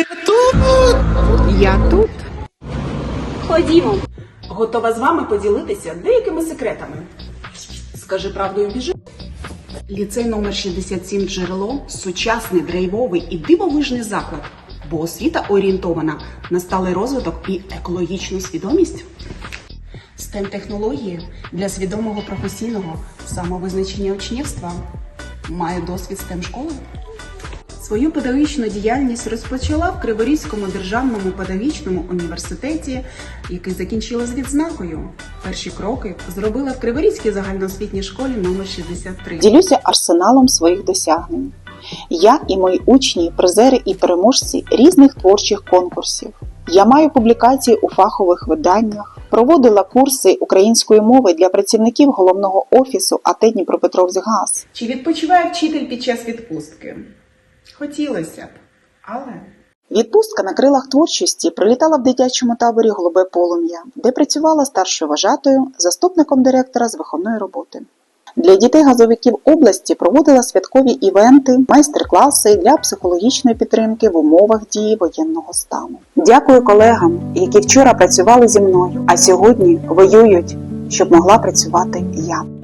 Ти тут? Я тут. Ходімо. Готова з вами поділитися деякими секретами. Скажи правду і біжи. Ліцей номер 67 джерело сучасний, драйвовий і дивовижний заклад, бо освіта орієнтована на сталий розвиток і екологічну свідомість. stem технології для свідомого професійного самовизначення учнівства має досвід stem школи. Свою педагогічну діяльність розпочала в Криворізькому державному педагогічному університеті, який закінчила з відзнакою. Перші кроки зробила в Криворізькій загальноосвітній школі номер 63. Ділюся арсеналом своїх досягнень. Я і мої учні, призери і переможці різних творчих конкурсів. Я маю публікації у фахових виданнях, проводила курси української мови для працівників головного офісу АТ Дніпропетровськгаз. Чи відпочиває вчитель під час відпустки? Хотілося б, але Відпустка на крилах творчості прилітала в дитячому таборі Голубе полум'я, де працювала старшою вважатою, заступником директора з виховної роботи. Для дітей газовиків області проводила святкові івенти, майстер-класи для психологічної підтримки в умовах дії воєнного стану. Дякую колегам, які вчора працювали зі мною, а сьогодні воюють, щоб могла працювати я.